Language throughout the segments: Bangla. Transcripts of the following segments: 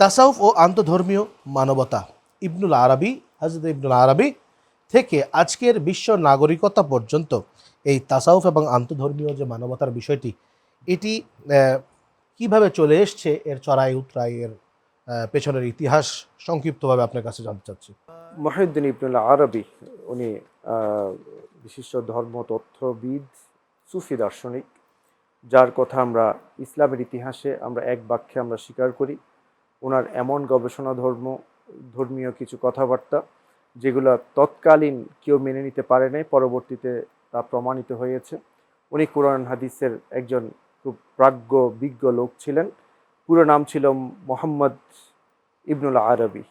তাসাউফ ও আন্তধর্মীয় মানবতা। ইবনুল আরবি হজরত ইবনুল আরবি থেকে আজকের বিশ্ব নাগরিকতা পর্যন্ত এই তাসাউফ এবং আন্তধর্মীয় যে মানবতার বিষয়টি, এটি কীভাবে চলে এসছে এর চড়াই উতরাই এর পেছনের ইতিহাস সংক্ষিপ্তভাবে আপনার কাছে জানতে চাচ্ছি। মহিউদ্দিন ইবনুল আরবি, উনি বিশিষ্ট ধর্ম তথ্যবিদ সুফি দার্শনিক, যার কথা আমরা ইসলামের ইতিহাসে আমরা এক বাক্যে আমরা স্বীকার করি। ওনার এমন গবেষণা ধর্ম, ধর্মীয় কিছু কথাবার্তা, যেগুলো তৎকালীন কেউ মেনে নিতে পারে নাই, পরবর্তীতে তা প্রমাণিত হয়েছে। উনি কোরআন হাদিসের একজন খুব প্রাজ্ঞ, বিজ্ঞ লোক ছিলেন। পুরো নাম ছিল মোহাম্মদ ইবনুল আরবি।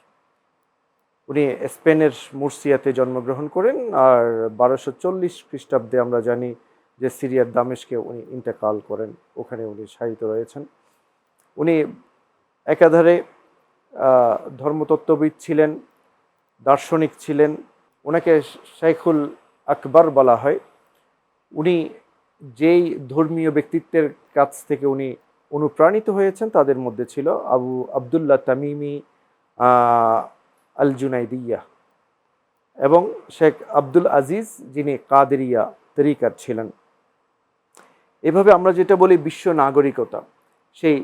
উনি স্পেনের মুর্সিয়াতে জন্মগ্রহণ করেন আর বারোশো চল্লিশ খ্রিস্টাব্দে আমরা জানি যে সিরিয়ার দামেশকে উনি ইন্তেকাল করেন। ওখানে উনি শায়িত রয়েছেন। উনি একাধারে ধর্মতত্ত্ববিদ ছিলেন, দার্শনিক ছিলেন, ওনাকে শেখুল আকবর বলা হয়। উনি যেই ধর্মীয় ব্যক্তিত্বের কাছ থেকে উনি অনুপ্রাণিত হয়েছেন, তাদের মধ্যে ছিল আবু আবদুল্লাহ তামিমি আল জুনাইদিয়া এবং শেখ আব্দুল আজিজ, যিনি কাদেরিয়া তরিকার ছিলেন। এভাবে আমরা যেটা বলি বিশ্ব নাগরিকতা, সেই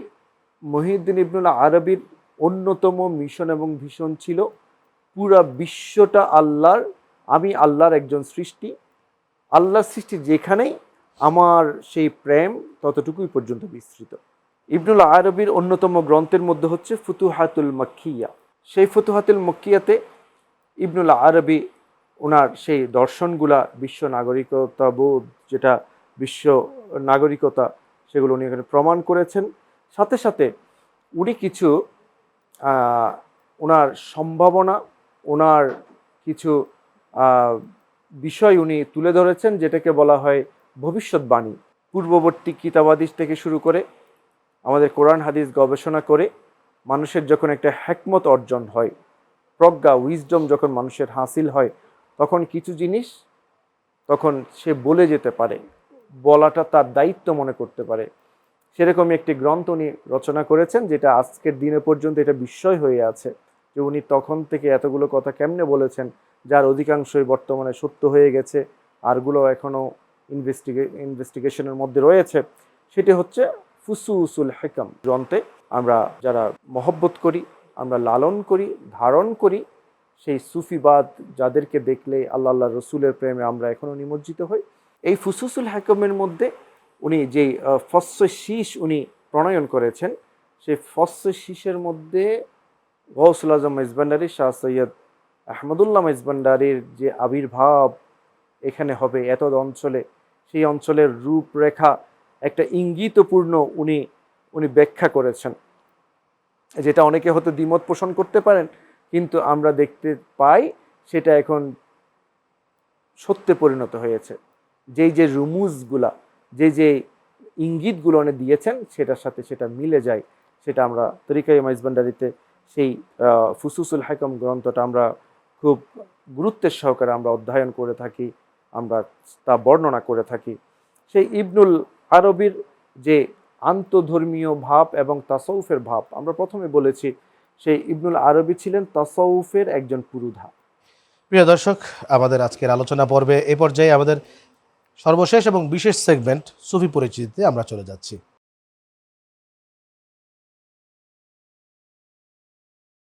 মহিউদ্দিন ইবনুল আরবির অন্যতম মিশন এবং ভীষণ ছিল পুরা বিশ্বটা আল্লাহর, আমি আল্লাহর একজন সৃষ্টি। আল্লাহর সৃষ্টি যেখানেই আমার সেই প্রেম ততটুকুই পর্যন্ত বিস্তৃত। ইবনুল আরবির অন্যতম গ্রন্থের মধ্যে হচ্ছে ফুতুহাতুল মক্কিয়া। সেই ফুতুহাতুল মক্কিয়াতে ইবনুল আরবি ওনার সেই দর্শনগুলা, বিশ্ব নাগরিকতা বোধ যেটা বিশ্ব নাগরিকতা, সেগুলো উনি এখানে প্রমাণ করেছেন। সাথে সাথে উনি কিছু ওনার সম্ভাবনা ওনার কিছু বিষয় উনি তুলে ধরেছেন, যেটাকে বলা হয় ভবিষ্যৎবাণী। পূর্ববর্তী কিতাবাদিস থেকে শুরু করে আমাদের কোরআন হাদিস গবেষণা করে মানুষের যখন একটা হ্যাকমত অর্জন হয়, প্রজ্ঞা, উইজডম যখন মানুষের হাসিল হয়, তখন কিছু জিনিস তখন সে বলে যেতে পারে, বলাটা তার দায়িত্ব মনে করতে পারে। সেরকমই একটি গ্রন্থ উনি রচনা করেছেন, যেটা আজকের দিনে পর্যন্ত এটা বিস্ময় হয়ে আছে যে উনি তখন থেকে এতগুলো কথা কেমনে বলেছেন, যার অধিকাংশই বর্তমানে সত্য হয়ে গেছে, আরগুলো এখনও ইনভেস্টিগে, ইনভেস্টিগেশনের মধ্যে রয়েছে। সেটি হচ্ছে ফুসু উসুল হেকাম গ্রন্থে আমরা যারা মহব্বত করি, আমরা লালন করি, ধারণ করি, সেই সুফিবাদ যাদেরকে দেখলে আল্লাহ আল্লাহ রসুলের প্রেমে আমরা এখনও নিমজ্জিত হই। এই ফুসুসুল হাকমের মধ্যে উনি যেই ফস্স শীষ উনি প্রণয়ন করেছেন, সেই ফস্স শীষের মধ্যে গৌসুল আজম মেজবান্ডারি, শাহ সৈয়দ আহমদুল্লাহ মেজবান্ডারির যে আবির্ভাব এখানে হবে, এত অঞ্চলে, সেই অঞ্চলের রূপরেখা একটা ইঙ্গিতপূর্ণ উনি উনি ব্যাখ্যা করেছেন। যেটা অনেকে হয়তো দ্বিমত পোষণ করতে পারেন, কিন্তু আমরা দেখতে পাই সেটা এখন সত্যে পরিণত হয়েছে। যেই যে রুমুজগুলা যে যে ইঙ্গিতগুলো উনি দিয়েছেন সেটার সাথে সেটা মিলে যায়, সেটা আমরা তরিকা মাইজবান্ডারিতে সেই ফুসুসুল হাকম গ্রন্থটা আমরা খুব গুরুত্বের সহকারে আমরা অধ্যয়ন করে থাকি, আমরা তা বর্ণনা করে থাকি। সেই ইবনুল আরবির যে আন্তধর্মীয় ভাব এবং তাসৌফের ভাব, আমরা প্রথমে বলেছি সেই ইবনুল আরবি ছিলেন তাসৌফের একজন পুরুধা। প্রিয় দর্শক, আমাদের আজকের আলোচনা পর্বে এ পর্যায়ে আমাদের সর্বশেষ এবং বিশেষ সেগমেন্ট সুফি পরিচিতিতে আমরা চলে যাচ্ছি।